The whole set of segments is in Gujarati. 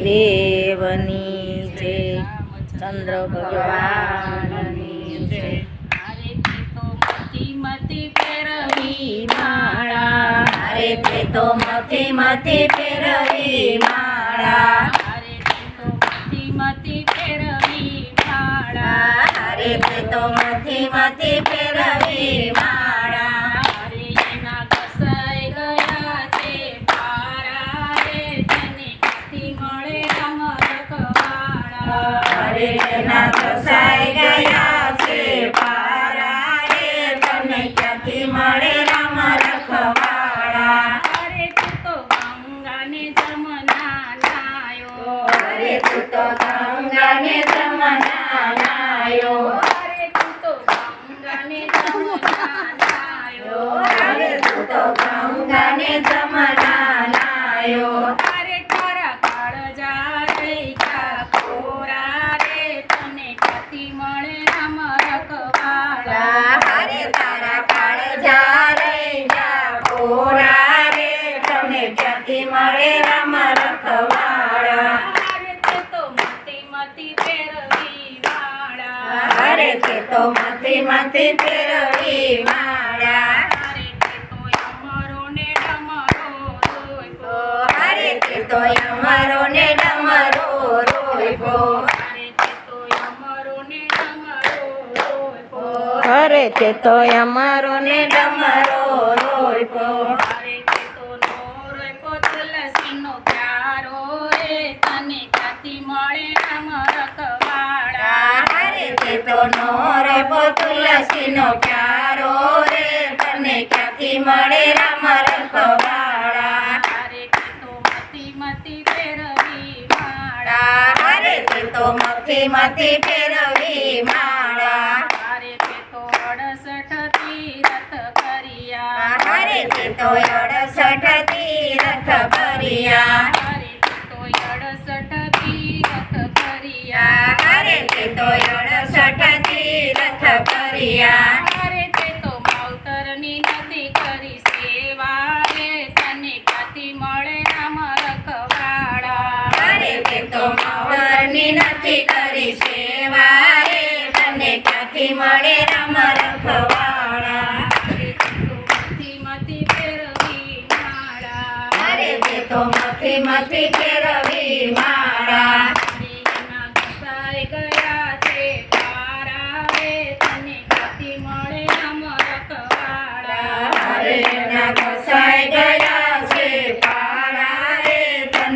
દેવની જય ચંદ્ર ભગવાનની જય. માળા. અરે તે તો મથી મથી ફેરવી માળા. અરે તે તો મતી મતી ફેરવી માળા. અરે તે તો મથી મથી ફેરવી માળા ગંગાને જમના નાયો અરે તું તો ગંગાને જમના નાયો અરે તારા કાળજા રહી ગયા કોરા રે તને ક્યાંથી મળે રામ રખવાળા હરે તારા કાળજા રે જા કોરા રે તને ક્યાંથી મળે રામ રખવાળા અરે તે તો મતી મતી ફેરવી વાળા અરે તે તો મથી ફેરવી માળા. હરે તે તો અમરો ને ડમરો હરે રોયબો અરે તે તો અમરો ને ડમરો તુલસીનો ચારો રે તને ક્યાંથી મળે રામ રખવાળા અરે તે તો મતી મતી ફેરવી માળા. અરે તે તો મથી મથી ફેરવી માળા. અરે તે તો અડસઠ તીરથ કર્યા અરે તે તો અડસઠ તીરથ કરિયા હરે તે તો અડસઠ તીરથ કરિયા હરે તે તો અડસઠ ભર્યા અરે તે તો માવતરની નથી કરી સેવા રે તને મળે રામ રખવાળા અરે તે તો માવરની નથી કરી સેવા રે તને ક્યાંથી મળે રામ રખવાળા તે તો મથી મથી ફેરવી માળા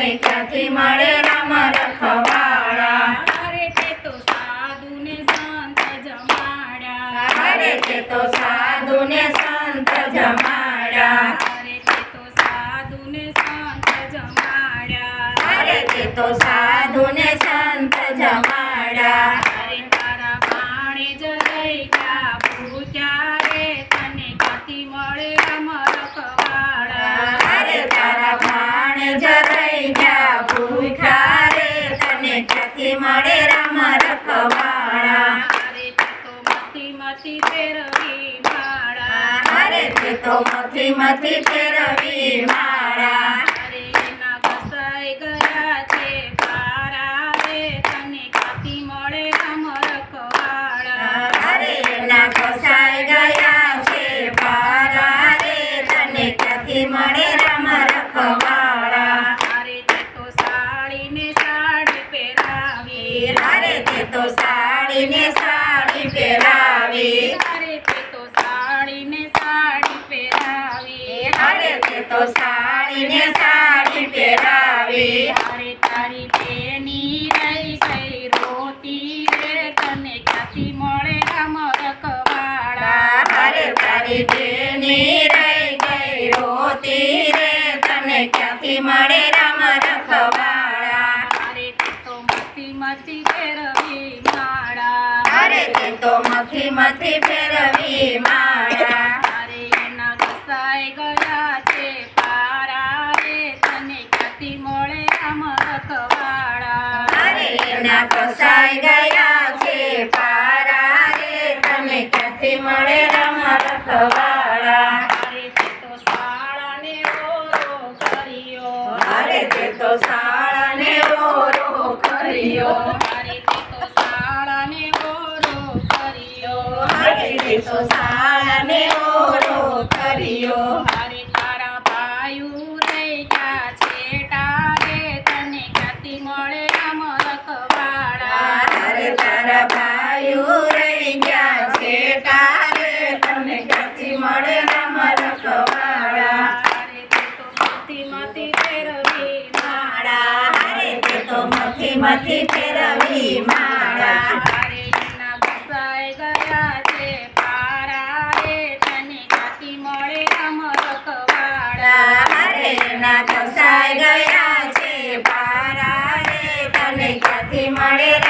તને ક્યાંથી મળે રામ રખવાળા અરે તે તો સાધુને સંત જમાડ્યા. અરે તે તો સાધુ ને સંત જમાડ્યા. અરે તે તો સાધુને સંત જમાડ્યા. અરે તે તો સાધુ ને સંત જમાડ્યા અરે તારા પાણે જ રહી ગયા ભૂખ્યા રે તને ક્યાંથી મળે રામ રખવાળા અરે તારા ભાણ જરાઈ ગયા ભૂખ્યા રે તને ક્યાંથી મળે રામ રખવાળા અરે તે તો મતી મતી ફેરવી માળા અરે તે મથી મથી ફેરવી મારા. ઘસાઈ ગયા છે પારા રે તને ક્યાંથી મળે રામ રખવાળા અરે એના ઘસાઈ ગયા છે પારા રે તને ક્યાંથી મળે રામ રખવાળા અરે તે તો સાડીને સાડી પહેરાવી. અરે તે તો સાડીને સાડી પહેરાવી અરે તે તો સાડીને સાડી પહેરાવી અરે તે તો સાડીને સાડી પહેરાવી. તારી તારી બેની રહી ગઈ રોતી રે તને ક્યાંથી મળે અમર કવાળા તારે તારી બેની રહી ગઈ રોતી રે તને ક્યાંથી મળે રામ રખવાળા અરે તે તો મથી મતી ફેરવી માળા અરે તે તો મથી મથી ફેરવી વિના ફસાઈ ગયા છે પારા રે તમે ક્યાંથી મળે રમ રખવાળા અરે તે તો શાળાને ઓરો કર્યો. અરે તે તો શાળાને ઓરો કર્યો. અરે તે તો શાળાને મથી ફેરવી માળા હરેના ઘસાઈ ગયા છે પારા રે તને કાતી મળે રામ રખવાળા હરેના ઘસાઈ ગયા છે પારા તને કાતી મળે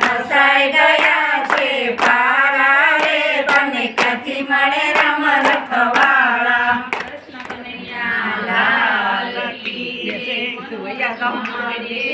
花咲い